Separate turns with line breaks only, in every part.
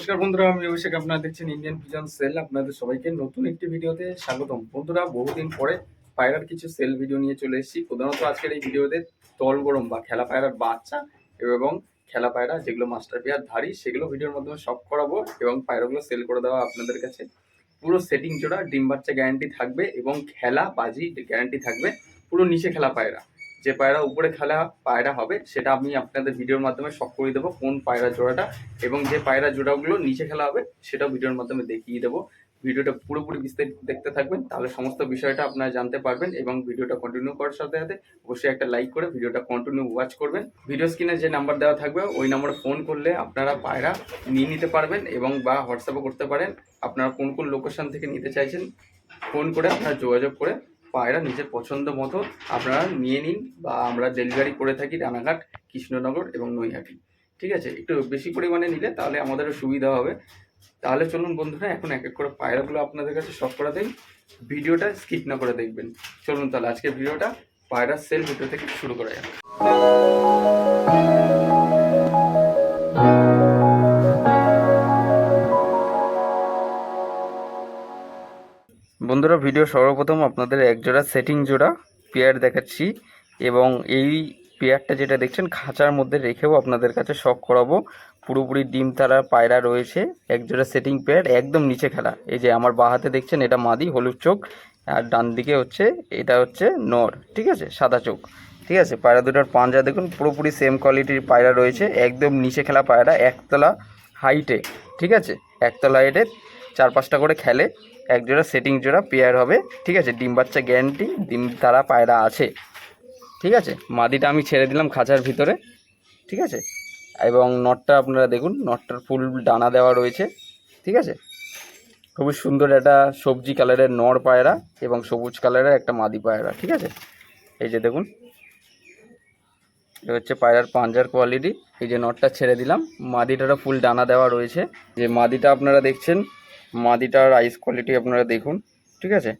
নমস্কার বন্ধুরা, আমি অভিষেক, আপনারা দেখছেন ইন্ডিয়ান পিজন সেল আপনাদের সবাইকে নতুন একটি ভিডিওতে স্বাগতম। বন্ধুরা, বহুদিন পরে পায়রার কিছু সেল ভিডিও নিয়ে চলে এসেছি। প্রধানত আজকের এই ভিডিওতে তল গরম বা খেলা পায়রার বাচ্চা এবং খেলা পায়রা, যেগুলো মাস্টার পেয়ার ধারি সেগুলো ভিডিওর মাধ্যমে সব করাবো এবং পায়রাগুলো সেল করে দেওয়া আপনাদের কাছে। পুরো সেটিং জোড়া, ডিম বাচ্চা গ্যারান্টি থাকবে এবং খেলা বাজি গ্যারান্টি থাকবে পুরো নিচে খেলা পায়রা। যে পায়রা উপরে খেলা পায়রা হবে, সেটা আমি আপনাদের ভিডিওর মাধ্যমে সব করে দেবো, কোন পায়রা জোড়াটা এবং যে পায়রা জোড়াগুলো নিচে খেলা হবে, সেটাও ভিডিওর মাধ্যমে দেখিয়ে দেবো। ভিডিওটা পুরোপুরি বিস্তারিত দেখতে থাকবেন, তাহলে সমস্ত বিষয়টা আপনারা জানতে পারবেন এবং ভিডিওটা কন্টিনিউ করার সাথে সাথে অবশ্যই একটা লাইক করে ভিডিওটা কন্টিনিউ ওয়াচ করবেন। ভিডিও স্ক্রিনে যে নাম্বার দেওয়া থাকবে, ওই নাম্বারে ফোন করলে আপনারা পায়রা নিয়ে নিতে পারবেন এবং বা হোয়াটসঅ্যাপও করতে পারেন। আপনারা কোন কোন লোকেশন থেকে নিতে চাইছেন ফোন করে আপনারা যোগাযোগ করে পায়রা নিজের পছন্দ মতো আপনারা নিয়ে নিন বা আমরা ডেলিভারি করে থাকি রানাঘাট, কৃষ্ণনগর এবং নৈহাটি। ঠিক আছে? একটু বেশি পরিমাণে নিলে তাহলে আমাদেরও সুবিধা হবে। তাহলে চলুন বন্ধুরা, এখন এক এক করে পায়রাগুলো আপনাদের কাছে সব করে দিন ভিডিওটা স্কিপ না করে দেখবেন। চলুন তাহলে আজকে ভিডিওটা পায়রার সেল ভিডিও থেকে শুরু করা যাক। বন্ধুরা ভিডিও সর্বপ্রথম আপনাদের এক জোড়া সেটিং জোড়া পেয়ার দেখাচ্ছি এবং এই পেয়ারটা যেটা দেখছেন, খাঁচার মধ্যে রেখেও আপনাদের কাছে শখ করাবো। পুরোপুরি ডিম তারা পায়রা রয়েছে, এক জোড়া সেটিং পেয়ার একদম নিচে খেলা। এই যে আমার বাঁ হাতে দেখছেন, এটা মাদি, হলুদ চোখ, আর ডান দিকে হচ্ছে, এটা হচ্ছে নর, ঠিক আছে? সাদা চোখ, ঠিক আছে? পায়রা দুটোর পাঞ্জা দেখুন, পুরোপুরি সেম কোয়ালিটির পায়রা রয়েছে, একদম নিচে খেলা পায়রা, একতলা হাইটে ঠিক আছে? একতলা হাইটে চার পাঁচটা করে খেলে। এক জোড়া সেটিং জোড়া পেয়ার হবে, ঠিক আছে? ডিম বাচ্চা গ্যারান্টি ডিম তারা পায়রা আছে, ঠিক আছে? মাদিটা আমি ছেড়ে দিলাম খাঁচার ভিতরে, ঠিক আছে? এবং নটটা আপনারা দেখুন নটটার ফুল ডানা দেওয়া রয়েছে, ঠিক আছে? খুবই সুন্দর একটা সবজি কালারের নর পায়রা এবং সবুজ কালারের একটা মাদি পায়রা, ঠিক আছে? এই যে দেখুন এটা হচ্ছে পায়রার পাঞ্জার কোয়ালিটি এই যে নটটা ছেড়ে দিলাম, মাদিটারও ফুল ডানা দেওয়া রয়েছে, যে মাদিটা আপনারা দেখছেন মাদিটার আইস কোয়ালিটি আপনারা দেখুন, ঠিক আছে?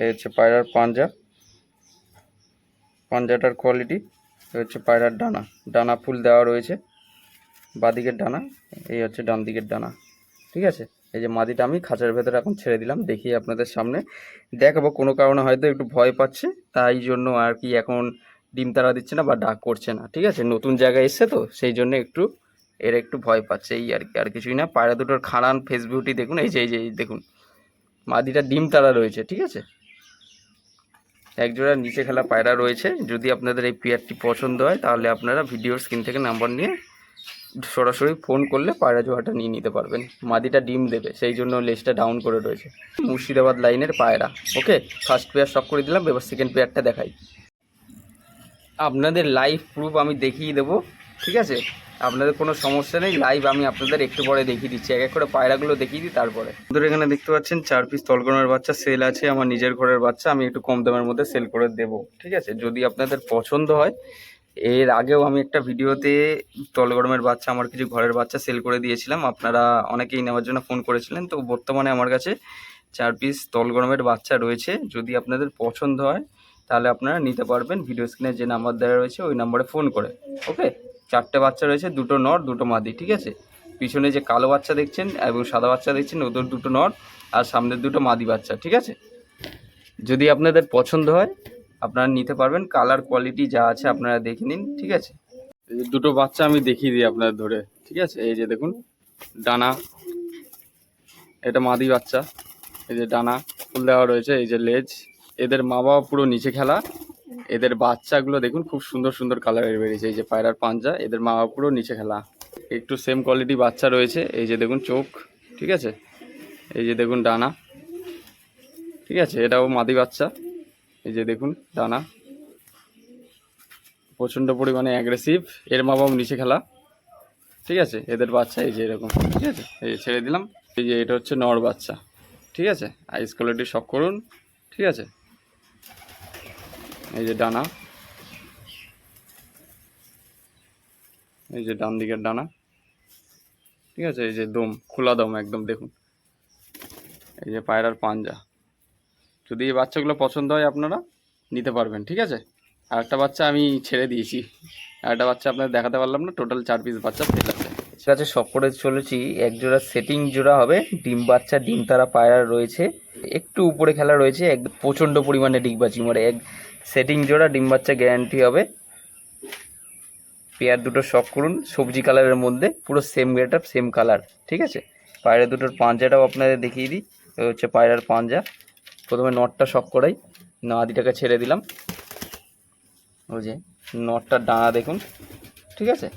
এই হচ্ছে পায়রার পাঞ্জা। পাঞ্জাটার কোয়ালিটি হচ্ছে পায়রার ডানা। ডানা ফুল দেওয়া রয়েছে। বাদিকের ডানা, এই হচ্ছে ডান দিকের ডানা, ঠিক আছে? এই যে মাদিটা আমি খাঁচার ভেতরে এখন ছেড়ে দিলাম দেখি আপনাদের সামনে দেখাবো। কোনো কারণে হয়তো একটু ভয় পাচ্ছে, তাই জন্য আর কি এখন ডিম তারা দিচ্ছে না বা ডাক করছে না, ঠিক আছে? নতুন জায়গায় এসছে তো, সেই জন্য একটু এর একটু ভয় পাচ্ছে, এই আর কি, আর কিছুই না। পায়রা দুটোর খাড়ান ফেস বিউটি দেখুন, এই যে এই যে দেখুন। মাদিটা ডিম তারা রয়েছে, ঠিক আছে? একজোড়া নিচে খেলা পায়রা রয়েছে। যদি আপনাদের এই পেয়ারটি পছন্দ হয়, তাহলে আপনারা ভিডিওর স্ক্রিন থেকে নাম্বার নিয়ে সরাসরি ফোন করলে পায়রা জোড়াটা নিয়ে নিতে পারবেন। মাদিটা ডিম দেবে, সেই জন্য লেজটা ডাউন করে রয়েছে। মুর্শিদাবাদ লাইনের পায়রা, ওকে? ফার্স্ট পেয়ার স্টক করে দিলাম, এবার সেকেন্ড পেয়ারটা দেখাই। আপনাদের লাইভ প্রুফ আমি দেখিয়ে দেবো। ঠিক আছে? আপনাদের কোনো সমস্যা নেই লাইভ আমি আপনাদের একটু পরে দেখিয়ে দিচ্ছি। এক এক করে পায়রাগুলো দেখিয়ে দিই, তারপরে। বন্ধুরা, এখানে দেখতে পাচ্ছেন চার পিস তলগনের বাচ্চা সেল আছে আমার নিজের ঘরের বাচ্চা, আমি একটু কম দামের মধ্যে সেল করে দেব, ঠিক আছে? যদি আপনাদের পছন্দ হয়, এর আগেও আমি একটা ভিডিওতে তলগরমের বাচ্চা, আমার কিছু ঘরের বাচ্চা সেল করে দিয়েছিলাম, আপনারা অনেকেই নেওয়ার জন্য ফোন করেছিলেন, তো বর্তমানে আমার কাছে চার পিস তলগরমের বাচ্চা রয়েছে, যদি আপনাদের পছন্দ হয়, তাহলে আপনারা নিতে পারবেন ভিডিও স্ক্রিনে যে নাম্বার দেওয়া রয়েছে, ওই নাম্বারে ফোন করে ওকে চারটে বাচ্চা রয়েছে, দুটো নর, দুটো মাদি, ঠিক আছে? পিছনে যে কালো বাচ্চা দেখছেন এবং সাদা বাচ্চা দেখছেন, ওদের দুটো নর আর সামনের দুটো মাদি বাচ্চা, ঠিক আছে? যদি আপনাদের পছন্দ হয়, আপনারা নিতে পারবেন। কালার কোয়ালিটি যা আছে আপনারা দেখে নিন, ঠিক আছে? দুটো বাচ্চা আমি দেখিয়ে দিই আপনাদের ধরে, ঠিক আছে? এই যে দেখুন, ডানা, এটা মাদি বাচ্চা, এই যে ডানা ফুল দেওয়া রয়েছে, এই যে লেজ, এদের মা বাবা পুরো নিচে খেলা এদের বাচ্চাগুলো দেখুন, খুব সুন্দর সুন্দর কালারের বেরিয়েছে। এই যে পায়রার পাঞ্জা, এদের মা বাবা পুরো নিচে খেলা। একটু সেম কোয়ালিটি বাচ্চা রয়েছে। এই যে দেখুন চোখ, ঠিক আছে? এই যে দেখুন ডানা, ঠিক আছে? এটাও মাদি বাচ্চা। এই যে দেখুন ডানা। প্রচণ্ড পরিমাণে অ্যাগ্রেসিভ এর মা বাবা নিচে খেলা। ঠিক আছে? এদের বাচ্চা, এই যে এরকম। ঠিক আছে? এই যে ছেড়ে দিলাম। এই যে এটা হচ্ছে নর বাচ্চা। ঠিক আছে? আইস কোয়ালিটি শখ করুন। ঠিক আছে? এই যে ডানা। এই যে ডান দিকের ডানা। ঠিক আছে, এই যে দম, খোলা দম একদম, দেখুন। এই যে পায়রার পাঞ্জা। যদি এই বাচ্চাগুলো পছন্দ হয় আপনারা নিতে পারবেন, ঠিক আছে? আর একটা বাচ্চা আমি ছেড়ে দিয়েছি। আর একটা বাচ্চা আপনাদের দেখাতে পারলাম না টোটাল চার পিস বাচ্চা সেল আছে কাছে সব করে চলেছি। এক জোড়া সেটিং জোড়া হবে, ডিম বাচ্চা, ডিম তারা পায়রা রয়েছে। একটু উপরে খেলা রয়েছে, এক প্রচণ্ড পরিমাণে ডিগবাজি মানে এক সেটিং জোড়া, ডিম বাচ্চা গ্যারান্টি হবে। পেয়ার দুটো শখ করুন, সবজি কালারের মধ্যে, পুরো same get up same colour ঠিক আছে? পায়রা দুটোর পাঞ্জাটাও আপনাদের দেখিয়ে দিই হচ্ছে পায়রার পাঞ্জা। প্রথমে নটটা শখ করাই, নাদিটাকে ছেড়ে দিলাম। ওই যে নটটার ডানা দেখুন, ঠিক আছে?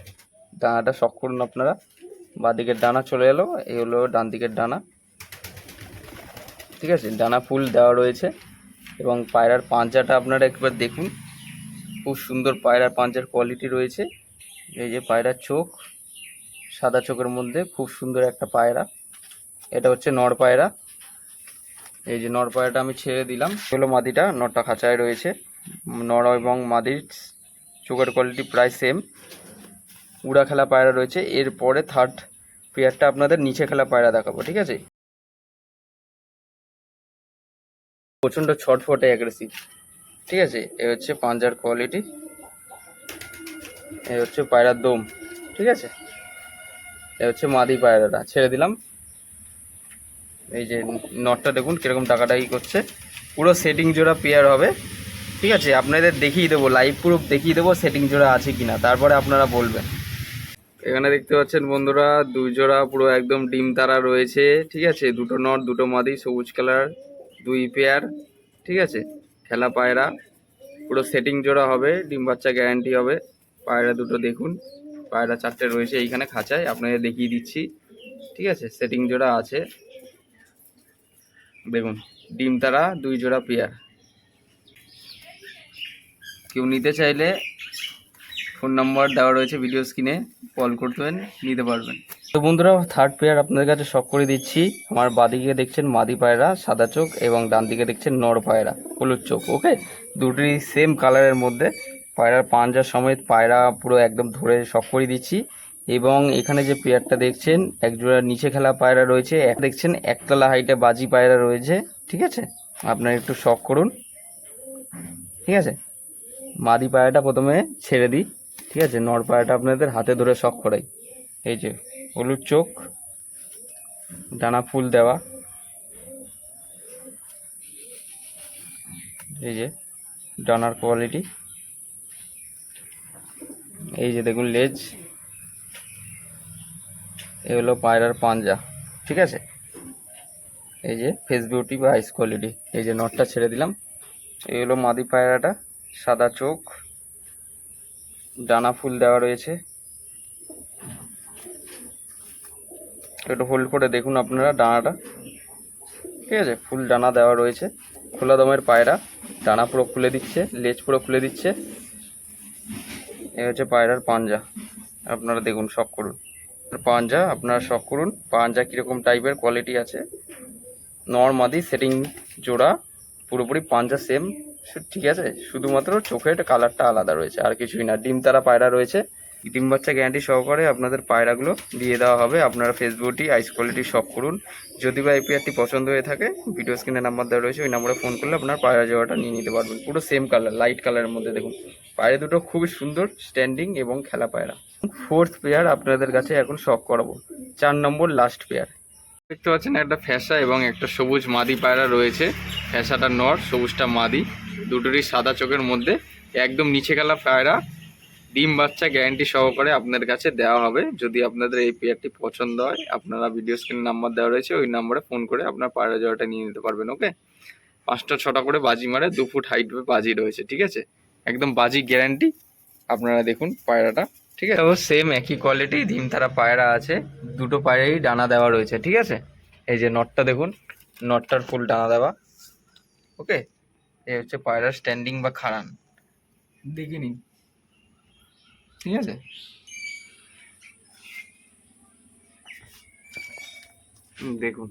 ডানাটা শখ করুন আপনারা। বাঁ দিকের ডানা চলে এলো এই হলো ডান দিকের ডানা। ঠিক আছে? ডানা ফুল দেওয়া রয়েছে। এবং পায়রার পাঞ্জাটা আপনারা একবার দেখুন। খুব সুন্দর পায়রার পাঞ্জার কোয়ালিটি রয়েছে। এই যে পায়রার চোখ, সাদা চোখের মধ্যে খুব সুন্দর একটা পায়রা। এটা হচ্ছে নর পায়রা। এই যে নর পায়রাটা আমি ছেড়ে দিলাম। হলো মাদিটা, নরটা খাঁচায় রয়েছে। নর এবং মাদির চোখের কোয়ালিটি প্রায় সেম উড়া খেলা পায়রা রয়েছে। এরপরে থার্ড পেয়ারটা আপনাদের নিচে খেলা পায়রা দেখাবো, ঠিক আছে? প্রচণ্ড ছটফটে অ্যাগ্রেসিভ ঠিক আছে? এ হচ্ছে পাঞ্জার কোয়ালিটি এ হচ্ছে পায়রার দম। ঠিক আছে? এ হচ্ছে মাদি পায়রাটা। ছেড়ে দিলাম। এই যে নটটা দেখুন কীরকম টাকাটাই করছে। পুরো সেটিং জোড়া পেয়ার হবে। ঠিক আছে? আপনাদের দেখিয়ে দেবো লাইভ প্রুফ দেখিয়ে দেবো সেটিং জোড়া আছে কি না তারপরে আপনারা বলবেন। এখানে দেখতে পাচ্ছেন বন্ধুরা, দুই জোড়া পুরো একদম ডিম তারা রয়েছে। ঠিক আছে? দুটো নট দুটো মাদি, সবুজ কালার দুই পেয়ার ঠিক আছে? খেলা পায়রা, পুরো সেটিং জোড়া হবে, ডিম বাচ্চা গ্যারান্টি হবে। পায়রা দুটো দেখুন, পায়রা চারটে রয়েছে, এইখানে খাঁচায় আপনাদের দেখিয়ে দিচ্ছি। ঠিক আছে? সেটিং জোড়া আছে। দেখুন, ডিম তারা দুই জোড়া পেয়ার কেউ নিতে চাইলে ফোন নম্বর দেওয়া রয়েছে ভিডিও স্ক্রিনে কল করবেন, নিতে পারবেন। তো বন্ধুরা থার্ড পেয়ার আপনাদের কাছে শখ করে দিচ্ছি। আমার বাদিকে দেখছেন মাদি পায়রা, সাদা চোখ এবং ডান দিকে দেখছেন নর পায়রা, হলুদ চোখ ওকে দুটোই সেম কালারের মধ্যে। পায়রার পাঞ্জা সমেত পায়রা পুরো একদম ধরে শখ করে দিচ্ছি। এবং এখানে যে পেয়ারটা দেখছেন একজোড়া নিচে খেলা পায়রা রয়েছে, এক দেখছেন একতলা হাইটে বাজি পায়রা রয়েছে, ঠিক আছে? আপনারা একটু শখ করুন, ঠিক আছে? মাদি পায়রাটা প্রথমে ছেড়ে দিই, ঠিক আছে? নর পায়রাটা আপনাদের হাতে ধরে শখ করাই। এই যে হলুদ চোখ ডানা ফুল দেওয়া। এই যে, ডানার কোয়ালিটি। এই যে দেখুন লেজ। এই হলো পায়রার পাঞ্জা, ঠিক আছে? এই যে ফেস বিউটি বা আইস কোয়ালিটি এই যে নটটা ছেড়ে দিলাম। এই হলো মাদি পায়রাটা, সাদা চোখ ডানা ফুল দেওয়া রয়েছে। একটু হোল্ড করে দেখুন আপনারা ডানাটা। ঠিক আছে? ফুল ডানা দেওয়া রয়েছে। খোলা দমের পায়রা। ডানা পুরো খুলে দিচ্ছে, লেজ পুরো খুলে দিচ্ছে। এই হচ্ছে পায়রার পাঞ্জা। আপনারা দেখুন, শখ করুন। পাঞ্জা, আপনারা শখ করুন, পাঞ্জা কীরকম টাইপের কোয়ালিটি আছে। নর্মাদি সেটিং জোড়া, পুরোপুরি পাঞ্জা সেম ঠিক আছে? শুধুমাত্র চোখের কালারটা আলাদা রয়েছে, আর কিছুই না। ডিম তারা পায়রা রয়েছে। ডিম বাচ্চা গ্যারান্টি সহকারে আপনাদের পায়রাগুলো দিয়ে দেওয়া হবে। আপনারা ফেসবুকটি আইস কোয়ালিটি শপ করুন। যদি বা এই পেয়ারটি পছন্দ হয়ে থাকে ভিডিও স্ক্রিনে নাম্বার দেওয়া রয়েছে, ওই নাম্বারে ফোন করলে আপনার পায়রা জোড়াটা নিয়ে নিতে পারবেন। পুরো সেম কালার লাইট কালারের মধ্যে দেখুন। পায়রা দুটো খুবই সুন্দর স্ট্যান্ডিং এবং খেলা পায়রা। ফোর্থ পেয়ার আপনাদের কাছে এখন শখ করাবো। চার নম্বর লাস্ট পেয়ার দেখতে পাচ্ছেন একটা ফ্যাসা এবং একটা সবুজ মাদি পায়রা রয়েছে। ফ্যাসাটা নর, সবুজটা মাদি। দুটোরই সাদা চোখের মধ্যে। একদম নিচে গেলা পায়রা। ডিম বাচ্চা গ্যারান্টি সহকারে আপনার কাছে দেওয়া হবে। যদি আপনাদের এই পেয়ারটি পছন্দ হয় আপনারা ভিডিও স্ক্রিন নাম্বার দেওয়া রয়েছে ওই নাম্বারে ফোন করে আপনার পায়রা জোড়াটা নিয়ে নিতে পারবেন ওকে পাঁচটা ছটা করে বাজি মারে দু ফুট হাইট বাজি রয়েছে ঠিক আছে? একদম বাজি গ্যারান্টি আপনারা দেখুন পায়রাটা ঠিক আছে? ও সেম একই কোয়ালিটি ডিম তারা পায়রা আছে দুটো পায়রাই ডানা দেওয়া রয়েছে ঠিক আছে? এই যে নটটা দেখুন নটটার ফুল ডানা দেওয়া ওকে এই হচ্ছে পায়রার স্ট্যান্ডিং বা খাড়ান। দেখে নিন। ঠিক আছে? দেখুন।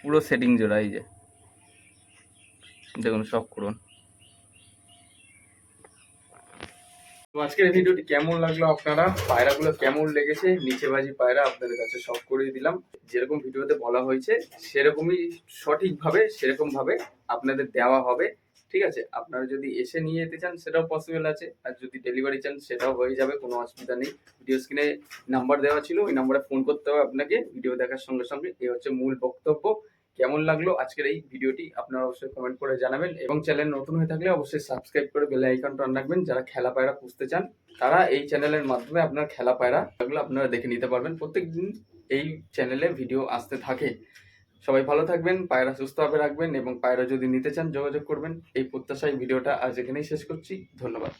পুরো সেটিং জোড়া এই যে। দেখুন সব করুন। আজকের ভিডিওটি কেমন লাগল আপনারা? পায়রাগুলো কেমন লেগেছে? নিচে বাজি পায়রা আপনাদের কাছে সব করে দিলাম। যেরকম ভিডিওতে বলা হয়েছে, সেরকমই সঠিকভাবে সেরকম ভাবে আপনাদের দেওয়া হবে। ঠিক আছে? আপনারা যদি এসে নিয়ে যেতে চান, সেটাও পসিবল আছে। আর যদি ডেলিভারি চান, সেটাও হয়ে যাবে, কোনো অসুবিধা নেই। ভিডিও স্ক্রিনে নাম্বার দেওয়া ছিল, ওই নাম্বারে ফোন করতে হবে আপনাকে। ভিডিও দেখার সঙ্গে সঙ্গে এই হচ্ছে মূল বক্তব্য। কেমন লাগল আজকের এই ভিডিওটি, আপনারা অবশ্যই কমেন্ট করে জানাবেন। এবং চ্যানেল নতুন হয়ে থাকলে অবশ্যই সাবস্ক্রাইব করে বেল আইকনটা অন রাখবেন। যারা খেলা পায়রা পুষতে চান, তারা এই চ্যানেলের মাধ্যমে আপনার খেলা পায়রা এগুলো আপনারা দেখে নিতে পারবেন। প্রত্যেকদিন এই চ্যানেলে ভিডিও আসতে থাকে। সবাই ভালো থাকবেন, পায়রা সুস্থভাবে রাখবেন এবং পায়রা যদি নিতে চান যোগাযোগ করবেন। এই প্রত্যাশায় ভিডিওটা আজ এখানেই শেষ করছি। ধন্যবাদ।